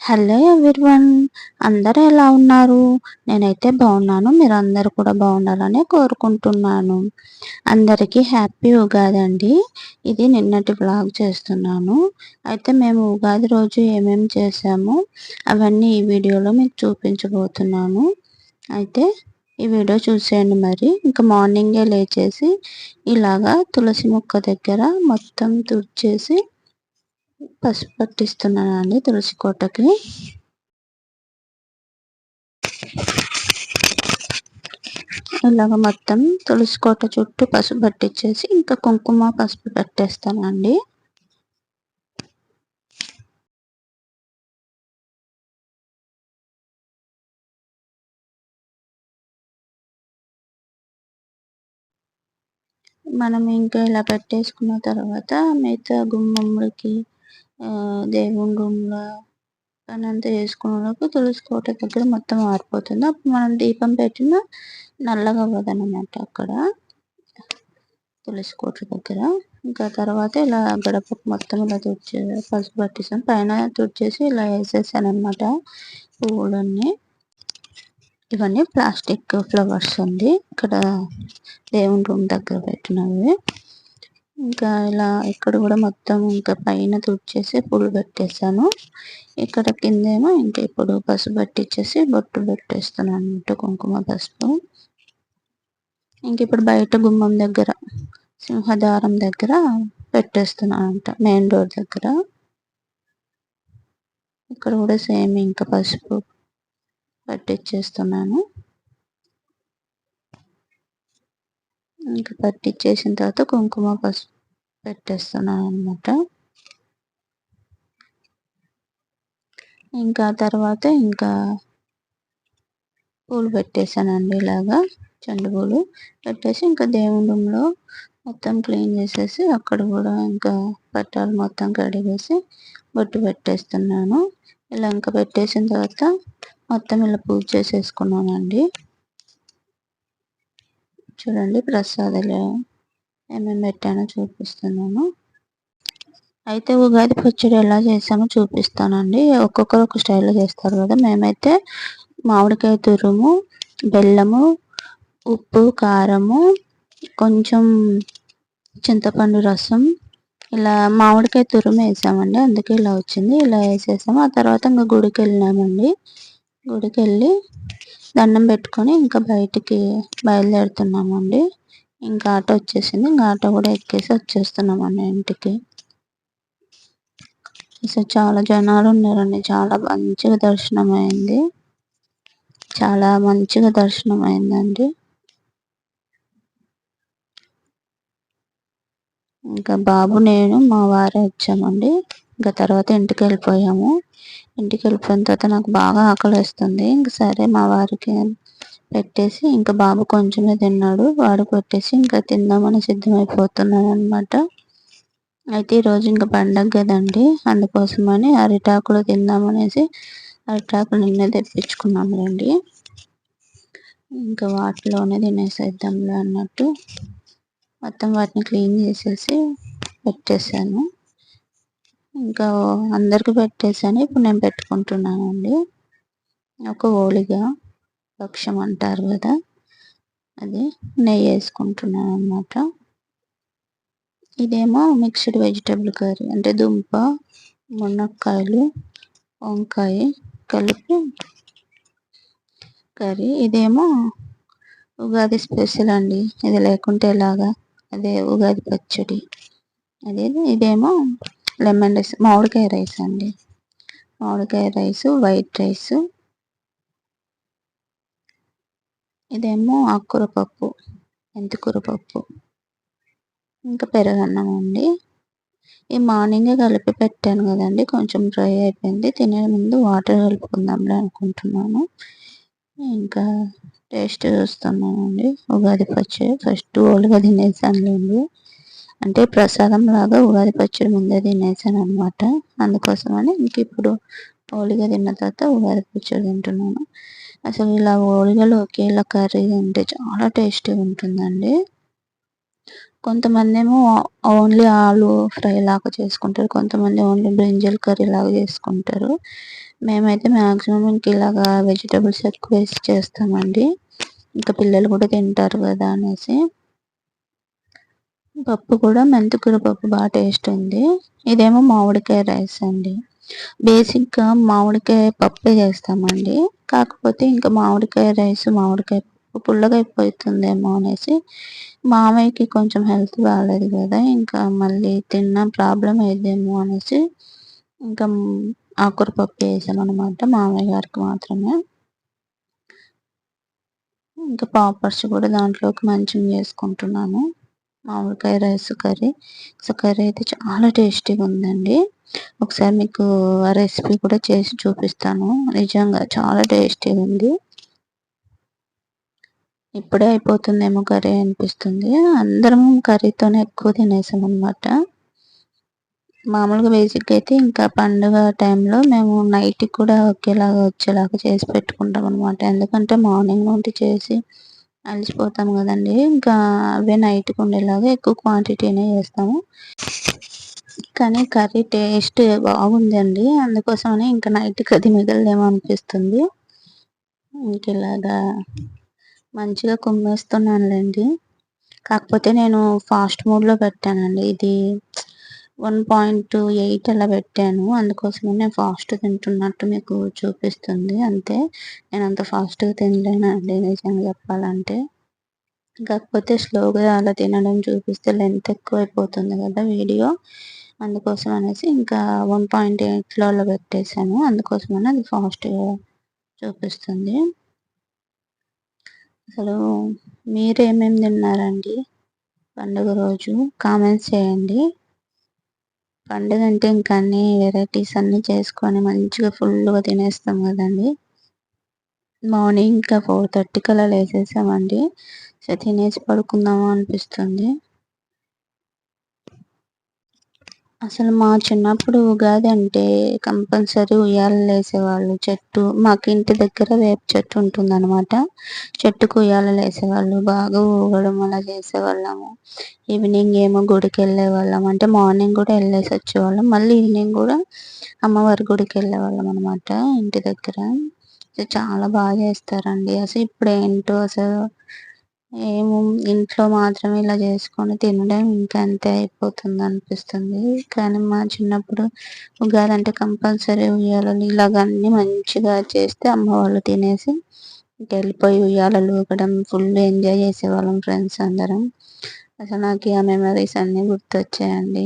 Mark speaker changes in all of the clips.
Speaker 1: Hello everyone అందరూ ఎలా ఉన్నారు? నేనైతే బాగున్నాను మీరు అందరు కూడా బాగుండాలని కోరుకుంటున్నాను. అందరికీ హ్యాపీ ఉగాది అండి. ఇది నిన్నటి బ్లాగ్ చేస్తున్నాను. అయితే మేము ఉగాది రోజు ఏమేమి చేసాము అవన్నీ ఈ వీడియోలో మీకు చూపించబోతున్నాను. అయితే ఈ వీడియో చూసేయండి మరి. ఇంకా మార్నింగే లేచేసి ఇలాగా తులసి మొక్క దగ్గర మొత్తం తుడిచేసి పసుపు పట్టిస్తున్నానండి తులసి కోటకి. ఇలాగ మొత్తం తులసి కోట చుట్టూ పసుపు పట్టించేసి ఇంకా కుంకుమ పసుపు పెట్టేస్తానండి. మనం ఇంకా ఇలా పెట్టేసుకున్న తర్వాత మిగతా గుమ్మమ్మడికి దేవుని రూమ్లో పని అంతా చేసుకునేలోపు తులసి కోట దగ్గర మొత్తం ఆరిపోతుంది అప్పుడు మనం దీపం పెట్టిన నల్లగా అవ్వదన్నమాట అక్కడ. తులసి కోట దగ్గర. ఇంకా తర్వాత ఇలా గడపకు మొత్తం ఇలా తుడిచే పసుపు పట్టేసాను పైన తుడిచేసి ఇలా వేసేసాను అనమాట పువ్వులన్నీ ఇవన్నీ ప్లాస్టిక్ ఫ్లవర్స్ ఉంది ఇక్కడ దేవుని రూమ్ దగ్గర పెట్టినవి. ఇంకా ఇలా ఇక్కడ కూడా మొత్తం ఇంకా పైన తుడిచేసి పూలు పెట్టేశాను ఇక్కడ కిందేమో ఇంకా ఇప్పుడు పసుపు పట్టించేసి బొట్టు పెట్టేస్తాను అన్నట్టు కుంకుమ పసుపు. ఇంక ఇప్పుడు బయట గుమ్మం దగ్గర సింహదారం దగ్గర పెట్టేస్తున్నాను అంట మెయిన్ డోర్ దగ్గర. ఇక్కడ కూడా సేమ్ ఇంకా పసుపు పట్టించేస్తున్నాను ఇంకా పట్టించేసిన తర్వాత కుంకుమ పసుపు పెట్టేస్తున్నాను అనమాట ఇంకా తర్వాత ఇంకా పూలు పెట్టేశానండి ఇలాగా చెండు పూలు పెట్టేసి ఇంకా దేవుని రూమ్లో మొత్తం క్లీన్ చేసేసి అక్కడ కూడా ఇంకా పట్టాలు మొత్తం కడిగేసి బొట్టు పెట్టేస్తున్నాను. ఇలా ఇంకా పెట్టేసిన తర్వాత మొత్తం ఇలా పూజ చేసేసుకున్నానండి. చూడండి ప్రసాదాలు ఏమేమి పెట్టానో చూపిస్తున్నాను. అయితే ఉగాది పచ్చడి ఎలా చేసామో చూపిస్తానండి. ఒక్కొక్కరు ఒక స్టైల్లో చేస్తారు కదా. మేమైతే మామిడికాయ తురుము బెల్లము ఉప్పు కారము కొంచెం చింతపండు రసం ఇలా మామిడికాయ తురుము వేసామండి. అందుకే ఇలా వచ్చింది. ఇలా వేసేసాము. ఆ తర్వాత ఇంకా గుడికి వెళ్ళినామండి గుడికి వెళ్ళి దండం పెట్టుకొని ఇంకా బయటికి బయలుదేరుతున్నామండి. ఇంకా ఆటో వచ్చేసింది. ఇంకా ఆటో కూడా ఎక్కేసి వచ్చేస్తున్నామండి ఇంటికి. అసలు చాలా జనాలు ఉన్నారండి. చాలా మంచిగా దర్శనం అయింది చాలా మంచిగా దర్శనం అయిందండి ఇంకా బాబు నేను మా వారే వచ్చామండి. ఇంకా తర్వాత ఇంటికి వెళ్ళిపోయాము. ఇంటికి వెళ్ళిపోయిన తర్వాత నాకు బాగా ఆకలి వేస్తుంది. ఇంక సరే మా వారికి పెట్టేసి ఇంకా బాబు కొంచెమే తిన్నాడు. వాడు పెట్టేసి ఇంకా తిందామని సిద్ధమైపోతున్నాను అనమాట అయితే ఈరోజు ఇంకా పండగ కదండి. అందుకోసమని అరిటాకులు తిందామనేసి అరిటాకులు నిన్నే తెప్పించుకున్నాం రండి. ఇంకా వాటిలోనే తినేసేద్దాంలే అన్నట్టు. మొత్తం వాటిని క్లీన్ చేసేసి పెట్టేశాను. ఇంకా అందరికి పెట్టేసాను. ఇప్పుడు నేను పెట్టుకుంటున్నానండి. ఒక ఓలిగా పక్షం అంటారు కదా అది నెయ్యి వేసుకుంటున్నాను అనమాట ఇదేమో మిక్స్డ్ వెజిటబుల్ కర్రీ అంటే దుంప మునక్కాయలు వంకాయ కలిపి కర్రీ. ఇదేమో ఉగాది స్పెషల్ అండి. ఇది లేకుంటే ఎలాగా? అదే ఉగాది పచ్చడి. అదే ఇదేమో లెమన్ రైస్ మామిడికాయ రైస్ అండి. మామిడికాయ రైస్ వైట్ రైస్. ఇదేమో ఆకుకూర పప్పు మెంతికూర పప్పు. ఇంకా పెరగన్నం అండి. ఈ మార్నింగే కలిపి పెట్టాను కదండి కొంచెం డ్రై అయిపోయింది. తినే ముందు వాటర్ కలుపుకుందాంలే అనుకుంటున్నాను. ఇంకా టేస్ట్ చూస్తున్నానండి. ఉగాది పచ్చడి ఫస్ట్ ఓలుగా తినేసానులేండి. అంటే ప్రసాదం లాగా ఉగాది పచ్చడి ముందే తినేసాను అనమాట అందుకోసమని ఇంక ఇప్పుడు ఓలిగా తిన్న తర్వాత ఉగాది పచ్చడి తింటున్నాను. అసలు ఇలా ఓలిగలు ఒకేలా కర్రీ తింటే చాలా టేస్టీగా ఉంటుందండి. కొంతమంది ఏమో ఓన్లీ ఆలు ఫ్రై లాగా చేసుకుంటారు. కొంతమంది ఓన్లీ బ్రింజల్ కర్రీ లాగా చేసుకుంటారు. మేమైతే మ్యాక్సిమం ఇంక ఇలాగా వెజిటేబుల్స్ ఎక్కువ వేసి చేస్తామండి. ఇంకా పిల్లలు కూడా తింటారు కదా అనేసి. పప్పు కూడా మెంతికూర పప్పు బాగా టేస్ట్ ఉంది. ఇదేమో మామిడికాయ రైస్ అండి. బేసిక్గా మామిడికాయ పప్పే చేస్తామండి. కాకపోతే ఇంకా మామిడికాయ రైస్ మామిడికాయ పుల్లగా అయిపోతుందేమో అనేసి మామయ్యకి కొంచెం హెల్త్ బాగాలేదు కదా ఇంకా మళ్ళీ తిన్న ప్రాబ్లం అయ్యేదేమో అనేసి ఇంకా ఆకుకూర పప్పు వేసాం అనమాట మామయ్య గారికి మాత్రమే. ఇంకా పాపర్స్ కూడా దాంట్లోకి మంచిగా చేసుకుంటున్నాను. మామిడికాయ రైస్ కర్రీ. సో కర్రీ అయితే చాలా టేస్టీగా ఉందండి. ఒకసారి మీకు ఆ రెసిపీ కూడా చేసి చూపిస్తాను. నిజంగా చాలా టేస్టీగా ఉంది. ఇప్పుడే అయిపోతుందేమో కర్రీ అనిపిస్తుంది. అందరం కర్రీతోనే ఎక్కువ తినేసాం అనమాట మామూలుగా బేసిక్ అయితే ఇంకా పండుగ టైంలో మేము నైట్ కూడా ఒకేలాగా వచ్చేలాగా చేసి పెట్టుకుంటాం అనమాట ఎందుకంటే మార్నింగ్ నుండి చేసి అలిసిపోతాం కదండి. ఇంకా అవే నైట్కి ఉండేలాగా ఎక్కువ క్వాంటిటీనే చేస్తాము. కానీ కర్రీ టేస్ట్ బాగుందండి. అందుకోసమని ఇంకా నైట్కి అది మిగలదేమో అనిపిస్తుంది. ఇంక ఇలాగా మంచిగా కుమ్మేస్తున్నానులేండి. కాకపోతే నేను ఫాస్ట్ మూడ్లో పెట్టానండి. ఇది వన్ పాయింట్ ఎయిట్ అలా పెట్టాను. అందుకోసమే నేను ఫాస్ట్ తింటున్నట్టు మీకు చూపిస్తుంది. అంతే. నేను అంత ఫాస్ట్గా తినలేనండి నిజంగా చెప్పాలంటే. కాకపోతే స్లోగా అలా తినడం చూపిస్తే లెంత్ ఎక్కువ అయిపోతుంది కదా వీడియో. అందుకోసం అనేసి ఇంకా వన్ పాయింట్ ఎయిట్లో అలా పెట్టేశాను. అందుకోసమని అది ఫాస్ట్గా చూపిస్తుంది. అసలు మీరు ఏమేమి తిన్నారండి? పండుగ రోజు కామెంట్స్ చేయండి. పండుగ అంటే ఇంకా అన్ని వెరైటీస్ అన్ని చేసుకొని మంచిగా ఫుల్గా తినేస్తాం కదండి. మార్నింగ్ ఇంకా ఫోర్ థర్టీకి అలా లేసేసామండి. సో తినేసి పడుకుందాము అనిపిస్తుంది. అసలు మా చిన్నప్పుడు ఉగాది అంటే కంపల్సరీ ఉయ్యాలలు వేసేవాళ్ళు చెట్టు మాకు ఇంటి దగ్గర వేప చెట్టు ఉంటుంది అనమాట చెట్టుకు ఉయ్యాలలు వేసేవాళ్ళు బాగా ఊగడం అలా చేసేవాళ్ళము. ఈవినింగ్ ఏమో గుడికి వెళ్ళే వాళ్ళం అంటే మార్నింగ్ కూడా వెళ్ళేసి వచ్చేవాళ్ళం. మళ్ళీ ఈవినింగ్ కూడా అమ్మవారి గుడికి వెళ్ళేవాళ్ళం అనమాట ఇంటి దగ్గర. చాలా బాగా చేస్తారండి. అసలు ఇప్పుడు ఏంటో అసలు ఏమో ఇంట్లో మాత్రమే ఇలా చేసుకొని తినడం ఇంకా అంతే అయిపోతుంది అనిపిస్తుంది. కానీ మా చిన్నప్పుడు ఉగాది అంటే కంపల్సరీ ఉయ్యాలలు ఇలాగన్నీ మంచిగా చేస్తే అమ్మ వాళ్ళు తినేసి వెళ్ళిపోయి ఉయ్యాలలు ఊగడం ఫుల్ ఎంజాయ్ చేసేవాళ్ళం ఫ్రెండ్స్ అందరం. అసలు నాకు ఆ మెమరీస్ అన్నీ గుర్తొచ్చాయండి.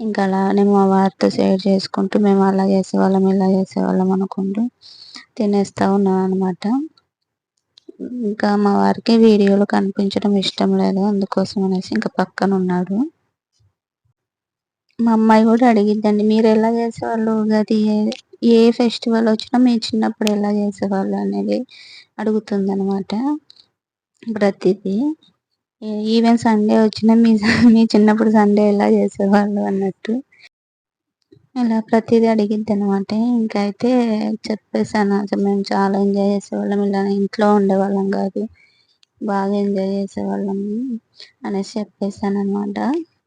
Speaker 1: ఇంకా అలానే మా వారితో షేర్ చేసుకుంటూ మేము అలా చేసేవాళ్ళం ఇలా చేసేవాళ్ళం అనుకుంటూ తినేస్తూ ఉన్నాం అనమాట ఇంకా మా వారికి వీడియోలో కనిపించడం ఇష్టం లేదు అందుకోసం అనేసి ఇంకా పక్కన ఉన్నాడు. మా అమ్మాయి కూడా అడిగిద్దండి మీరు ఎలా చేసేవాళ్ళు ఉగాది? ఏ ఫెస్టివల్ వచ్చినా మీ చిన్నప్పుడు ఎలా చేసేవాళ్ళు? అనేది అడుగుతుంది అనమాట ప్రతిదీ ఈవెన్ సండే వచ్చినా మీ మీ చిన్నప్పుడు సండే ఎలా చేసేవాళ్ళు? అన్నట్టు. ఇలా ప్రతిదీ అడిగిద్ది అనమాట ఇంకా అయితే చెప్పేసాను అసలు మేము చాలా ఎంజాయ్ చేసేవాళ్ళం ఇలా ఇంట్లో ఉండేవాళ్ళం కాదు బాగా ఎంజాయ్ చేసేవాళ్ళం అనేసి చెప్పేసాను అనమాట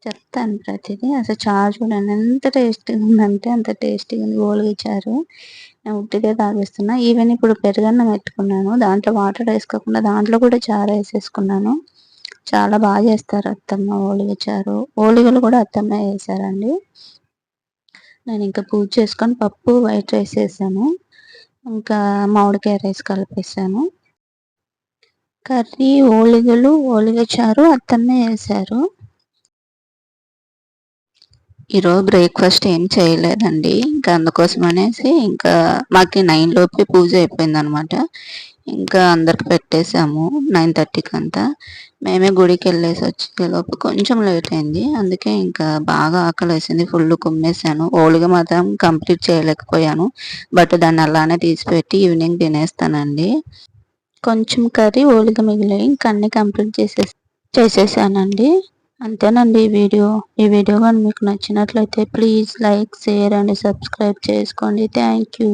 Speaker 1: చెప్తాను ప్రతిదీ. అసలు చాలా చూడండి ఎంత టేస్టీగా ఉందంటే అంత టేస్టీగా ఉంది. ఓలిగిచ్చారు నేను ఉట్టిదే తాగిస్తున్నా. ఈవెన్ ఇప్పుడు పెరుగన్నం పెట్టుకున్నాను. దాంట్లో వాటర్ వేసుకోకుండా దాంట్లో కూడా చారు వేసేసుకున్నాను. చాలా బాగా చేస్తారు అత్తమ్మ ఓలిగ చారు. ఓలిగలు కూడా అత్తమ్మ వేసారండి నేను ఇంకా పూజ చేసుకొని పప్పు వైట్ రైస్ వేసాను. ఇంకా మామిడికాయ రైస్ కలిపేసాను. కర్రీ ఓలిగలు ఓలిగ చారు అత్తమ్మే వేసారు. ఈరోజు బ్రేక్ఫాస్ట్ ఏం చేయలేదండి. ఇంకా అందుకోసం అనేసి ఇంకా మాకు నైన్ లోపే పూజ అయిపోయింది అనమాట ఇంకా అందరికి పెట్టేసాము నైన్ థర్టీకి అంతా. మేమే గుడికి వెళ్ళేసి వచ్చేలోపు కొంచెం లేట్ అయింది. అందుకే ఇంకా బాగా ఆకలి వేసింది ఫుల్ కుమ్మేసాను ఓల్గా మాత్రం కంప్లీట్ చేయలేకపోయాను. బట్ దాన్ని అలానే తీసిపెట్టి ఈవినింగ్ తినేస్తానండి. కొంచెం కర్రీ ఓలిగా మిగిలి ఇంకా అన్ని కంప్లీట్ చేసే చేసేసానండి. అంతేనండి ఈ వీడియో. ఈ వీడియో కానీ మీకు నచ్చినట్లయితే please like share and subscribe చేసుకోండి. Thank you.